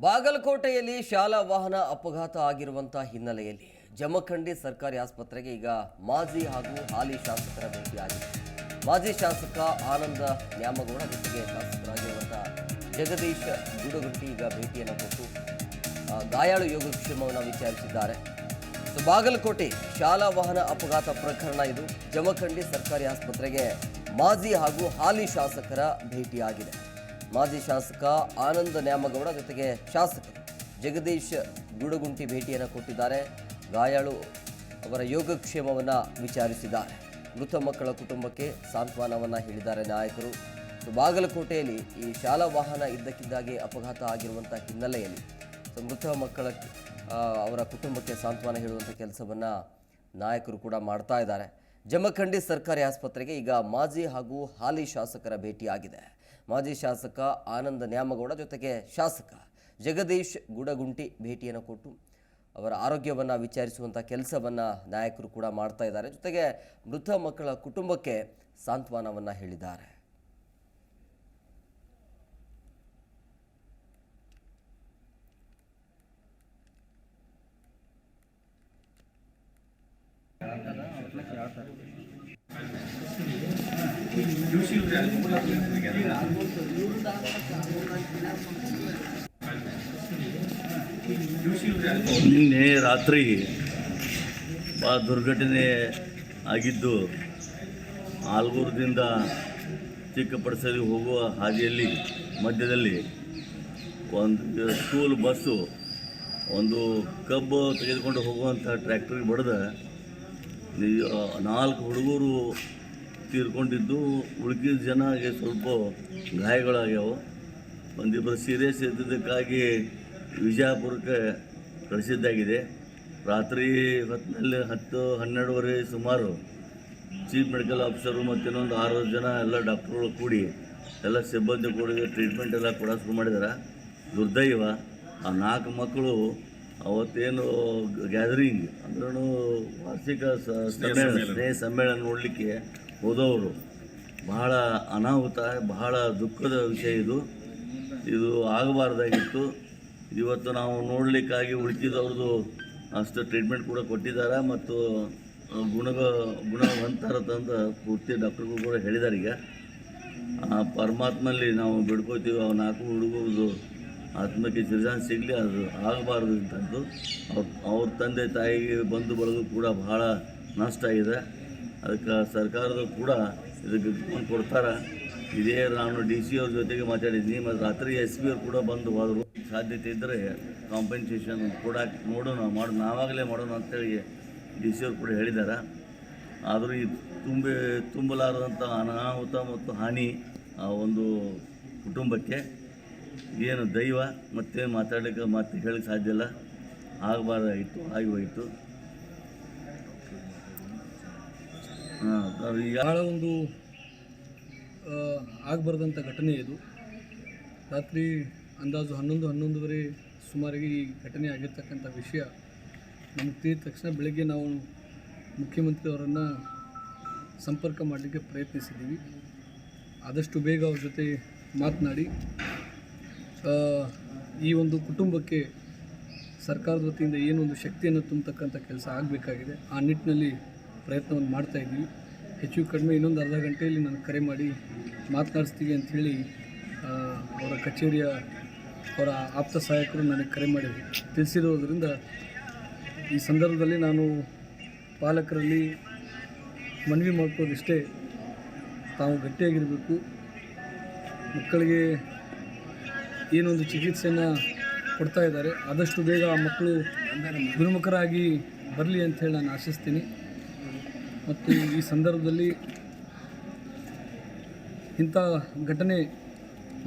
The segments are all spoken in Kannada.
ಬಾಗಲಕೋಟೆಯಲ್ಲಿ ಶಾಲಾ ವಾಹನ ಅಪಘಾತ ಆಗಿರುವಂತಹ ಹಿನ್ನೆಲೆಯಲ್ಲಿ ಜಮಖಂಡಿ ಸರ್ಕಾರಿ ಆಸ್ಪತ್ರೆಗೆ ಈಗ ಮಾಜಿ ಹಾಗೂ ಹಾಲಿ ಶಾಸಕರ ಭೇಟಿಯಾಗಿದೆ ಮಾಜಿ ಶಾಸಕ ಆನಂದ ನ್ಯಾಮಗೌಡ ಜೊತೆಗೆ ಶಾಸಕರಾಗಿರುವಂತಹ ಜಗದೀಶ್ ಗುಡುಗುಂಟಿ ಈಗ ಭೇಟಿಯನ್ನು ಕೊಟ್ಟು ಗಾಯಾಳು ಯೋಗಕ್ಷೇಮವನ್ನು ವಿಚಾರಿಸಿದ್ದಾರೆ. ಸೊ, ಬಾಗಲಕೋಟೆ ಶಾಲಾ ವಾಹನ ಅಪಘಾತ ಪ್ರಕರಣ ಇದು. ಜಮಖಂಡಿ ಸರ್ಕಾರಿ ಆಸ್ಪತ್ರೆಗೆ ಮಾಜಿ ಹಾಗೂ ಹಾಲಿ ಶಾಸಕರ ಭೇಟಿಯಾಗಿದೆ. ಮಾಜಿ ಶಾಸಕ ಆನಂದ ನ್ಯಾಮಗೌಡ ಜೊತೆಗೆ ಶಾಸಕ ಜಗದೀಶ್ ಗುಡಗುಂಟಿ ಭೇಟಿಯನ್ನು ಕೊಟ್ಟಿದ್ದಾರೆ. ಗಾಯಾಳು ಅವರ ಯೋಗಕ್ಷೇಮವನ್ನು ವಿಚಾರಿಸಿದ್ದಾರೆ. ಮೃತ ಮಕ್ಕಳ ಕುಟುಂಬಕ್ಕೆ ಸಾಂತ್ವನವನ್ನು ಹೇಳಿದ್ದಾರೆ ನಾಯಕರು. ಸೊ, ಬಾಗಲಕೋಟೆಯಲ್ಲಿ ಈ ಶಾಲಾ ವಾಹನ ಇದ್ದಕ್ಕಿದ್ದಾಗೆ ಅಪಘಾತ ಆಗಿರುವಂಥ ಹಿನ್ನೆಲೆಯಲ್ಲಿ ಮೃತ ಮಕ್ಕಳ ಅವರ ಕುಟುಂಬಕ್ಕೆ ಸಾಂತ್ವನ ಹೇಳುವಂಥ ಕೆಲಸವನ್ನು ನಾಯಕರು ಕೂಡ ಮಾಡ್ತಾ ಇದ್ದಾರೆ. ಜಮಖಂಡಿ ಸರ್ಕಾರಿ ಆಸ್ಪತ್ರೆಗೆ ಈಗ ಮಾಜಿ ಹಾಗೂ ಹಾಲಿ ಶಾಸಕರ ಭೇಟಿಯಾಗಿದೆ. ಮಾಜಿ ಶಾಸಕ ಆನಂದ ನ್ಯಾಮಗೌಡ ಜೊತೆಗೆ ಶಾಸಕ ಜಗದೀಶ್ ಗುಡಗುಂಟಿ ಭೇಟಿಯನ್ನು ಕೊಟ್ಟು ಅವರ ಆರೋಗ್ಯವನ್ನು ವಿಚಾರಿಸುವಂಥ ಕೆಲಸವನ್ನು ನಾಯಕರು ಕೂಡ ಮಾಡ್ತಾ ಇದ್ದಾರೆ. ಜೊತೆಗೆ ಮೃತ ಮಕ್ಕಳ ಕುಟುಂಬಕ್ಕೆ ಸಾಂತ್ವನವನ್ನು ಹೇಳಿದ್ದಾರೆ. ನಿನ್ನೆ ರಾತ್ರಿ ಭಾಳ ದುರ್ಘಟನೆ ಆಗಿದ್ದು ಆಲ್ಗೂರದಿಂದ ಚಿಕ್ಕಪಡಿಸಲಿ ಹೋಗುವ ಹಾದಿಯಲ್ಲಿ, ಮಧ್ಯದಲ್ಲಿ ಒಂದು ಸ್ಕೂಲ್ ಬಸ್ಸು, ಒಂದು ಕಬ್ಬು ತೆಗೆದುಕೊಂಡು ಹೋಗುವಂಥ ಟ್ರ್ಯಾಕ್ಟ್ರಿಗೆ ಬಡ್ದ ನಾಲ್ಕು ಹುಡುಗರು ತೀರ್ಕೊಂಡಿದ್ದು ಉಳ್ಕಿದ ಜನಗೆ ಸ್ವಲ್ಪ ಗಾಯಗಳಾಗ್ಯಾವ. ಒಂದಿಬ್ಬರು ಸೀರಿಯಸ್ ಇದ್ದಿದ್ದಕ್ಕಾಗಿ ವಿಜಯಪುರಕ್ಕೆ ಕಳಿಸಿದ್ದಾಗಿದೆ. ರಾತ್ರಿ ಹೊತ್ತಿನಲ್ಲಿ ಹತ್ತು ಹನ್ನೆರಡುವರೆ ಸುಮಾರು ಚೀಫ್ ಮೆಡಿಕಲ್ ಆಫೀಸರು ಮತ್ತು ಇನ್ನೊಂದು ಆರು ಜನ ಎಲ್ಲ ಡಾಕ್ಟ್ರುಗಳು ಕೂಡಿ ಎಲ್ಲ ಸಿಬ್ಬಂದಿ ಕೂಡ ಟ್ರೀಟ್ಮೆಂಟ್ ಎಲ್ಲ ಕೂಡ ಶುರು ಮಾಡಿದ್ದಾರೆ ದುರ್ದೈವ. ಆ ನಾಲ್ಕು ಮಕ್ಕಳು ಅವತ್ತೇನು ಗ್ಯಾದರಿಂಗ್ ಅಂದ್ರೂ ವಾರ್ಷಿಕ ಸಮ್ಮೇಳನ. ಸ್ನೇಹ ಸಮ್ಮೇಳನ ನೋಡಲಿಕ್ಕೆ ಹೋದವರು. ಬಹಳ ಅನಾಹುತ, ಬಹಳ ದುಃಖದ ವಿಷಯ ಇದು. ಇದು ಆಗಬಾರ್ದಾಗಿತ್ತು. ಇವತ್ತು ನಾವು ನೋಡಲಿಕ್ಕಾಗಿ ಉಳಿತಿದವ್ರದ್ದು ಅಷ್ಟು ಟ್ರೀಟ್ಮೆಂಟ್ ಕೂಡ ಕೊಟ್ಟಿದ್ದಾರೆ ಮತ್ತು ಗುಣ ಗುಣವಂತರ ತಂದ ಪೂರ್ತಿ ಡಾಕ್ಟರ್ಗಳು ಕೂಡ ಹೇಳಿದ್ದಾರೆ ಈಗ. ಪರಮಾತ್ಮಲ್ಲಿ ನಾವು ಬಿಡ್ಕೋತೀವಿ ಆ ನಾಲ್ಕು ಹುಡುಗರದು ಆತ್ಮಕ್ಕೆ ಚಿರಜಾನ್ ಸಿಗಲಿ, ಅದು ಆಗಬಾರ್ದು ಅಂತಂದು. ಅವ್ರ ಅವ್ರ ತಂದೆ ತಾಯಿಗೆ ಬಂಧು ಬಳಗು ಕೂಡ ಬಹಳ ನಷ್ಟ ಆಗಿದೆ. ಅದಕ್ಕೆ ಸರ್ಕಾರದ ಕೂಡ ಇದಕ್ಕೆ ಒಂದು ಕೊಡ್ತಾರೆ. ಇದೇ ನಾನು ಡಿ ಸಿ ಅವ್ರ ಜೊತೆಗೆ ಮಾತಾಡಿದ್ದೀನಿ. ಮತ್ತು ರಾತ್ರಿ ಎಸ್ ಪಿ ಅವ್ರು ಕೂಡ ಬಂದು ಹೋದರು. ಸಾಧ್ಯತೆ ಇದ್ದರೆ ಕಾಂಪೆನ್ಸೇಷನ್ ಕೊಡಕ್ಕೆ ನೋಡೋಣ, ಮಾಡು, ನಾವಾಗಲೇ ಮಾಡೋಣ ಅಂತೇಳಿ ಡಿ ಸಿ ಅವ್ರು ಕೂಡ ಹೇಳಿದ್ದಾರೆ. ಆದರೂ ಈ ತುಂಬಿ, ತುಂಬಲಾರದಂಥ ಅನಾಹುತ ಮತ್ತು ಹಾನಿ ಆ ಒಂದು ಕುಟುಂಬಕ್ಕೆ ಏನು ದೈವ ಮತ್ತೆ ಮಾತಾಡಲಿಕ್ಕೆ ಮತ್ತೆ ಹೇಳಕ್ಕೆ ಸಾಧ್ಯ ಇಲ್ಲ. ಆಗಬಾರ್ದಾಗಿತ್ತು ಆಗಿ ಹೋಯಿತು ಹಾಂ ಈಗ ಬಹಳ ಒಂದು ಆಗಬಾರ್ದಂಥ ಘಟನೆ ಇದು. ರಾತ್ರಿ ಅಂದಾಜು ಹನ್ನೊಂದು, ಹನ್ನೊಂದುವರೆ ಸುಮಾರಿಗೆ ಈ ಘಟನೆ ಆಗಿರ್ತಕ್ಕಂಥ ವಿಷಯ ನಮಗೆ ತಿಳಿದ ತಕ್ಷಣ ಬೆಳಗ್ಗೆ ನಾವು ಮುಖ್ಯಮಂತ್ರಿಯವರನ್ನು ಸಂಪರ್ಕ ಮಾಡಲಿಕ್ಕೆ ಪ್ರಯತ್ನಿಸಿದ್ದೀವಿ. ಆದಷ್ಟು ಬೇಗ ಅವ್ರ ಜೊತೆ ಮಾತನಾಡಿ ಈ ಒಂದು ಕುಟುಂಬಕ್ಕೆ ಸರ್ಕಾರದ ವತಿಯಿಂದ ಏನೊಂದು ಶಕ್ತಿಯನ್ನು ತುಂಬತಕ್ಕಂಥ ಕೆಲಸ ಆಗಬೇಕಾಗಿದೆ. ಆ ನಿಟ್ಟಿನಲ್ಲಿ ಪ್ರಯತ್ನವನ್ನು ಮಾಡ್ತಾ ಇದ್ದೀವಿ ಹೆಚ್ಚು ಕಡಿಮೆ ಇನ್ನೊಂದು ಅರ್ಧ ಗಂಟೆಯಲ್ಲಿ ನಾನು ಕರೆ ಮಾಡಿ ಮಾತನಾಡಿಸ್ತೀವಿ ಅಂಥೇಳಿ ಅವರ ಕಚೇರಿಯ ಅವರ ಆಪ್ತ ಸಹಾಯಕರು ನನಗೆ ಕರೆ ಮಾಡಿ ತಿಳಿಸಿರೋದ್ರಿಂದ ಈ ಸಂದರ್ಭದಲ್ಲಿ ನಾನು ಪಾಲಕರಲ್ಲಿ ಮನವಿ ಮಾಡ್ಕೋದಿಷ್ಟೇ ತಾವು ಗಟ್ಟಿಯಾಗಿರಬೇಕು. ಮಕ್ಕಳಿಗೆ ಏನೊಂದು ಚಿಕಿತ್ಸೆಯನ್ನು ಕೊಡ್ತಾ ಇದ್ದಾರೆ. ಆದಷ್ಟು ಬೇಗ ಆ ಮಕ್ಕಳು ಗುಣಮುಖರಾಗಿ ಬರಲಿ ಅಂತ ಹೇಳಿ ನಾನು ಆಶಿಸ್ತೀನಿ. ಮತ್ತು ಈ ಸಂದರ್ಭದಲ್ಲಿ ಇಂಥ ಘಟನೆ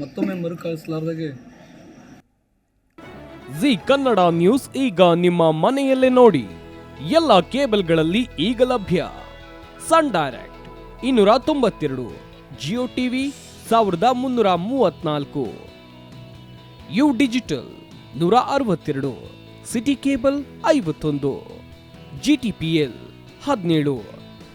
ಮತ್ತೊಮ್ಮೆ ಮರುಕಳಿಸಲಾರ್ದಾಗೆ ಜಿ ಕನ್ನಡ ನ್ಯೂಸ್ ಈಗ ನಿಮ್ಮ ಮನೆಯಲ್ಲೇ ನೋಡಿ. ಎಲ್ಲ ಕೇಬಲ್ಗಳಲ್ಲಿ ಈಗ ಲಭ್ಯ. ಸನ್ ಡೈರೆಕ್ಟ್ ಇನ್ನೂರ ತೊಂಬತ್ತೆರಡು, ಜಿಯೋ ಟಿವಿ ಸಾವಿರದ ಮುನ್ನೂರ ಮೂವತ್ನಾಲ್ಕು ಯು ಡಿಜಿಟಲ್ ನೂರ ಅರವತ್ತೆರಡು, ಸಿಟಿ ಕೇಬಲ್ ಐವತ್ತೊಂದು, ಜಿ ಟಿ ಪಿ ಎಲ್ ಹದಿನೇಳು.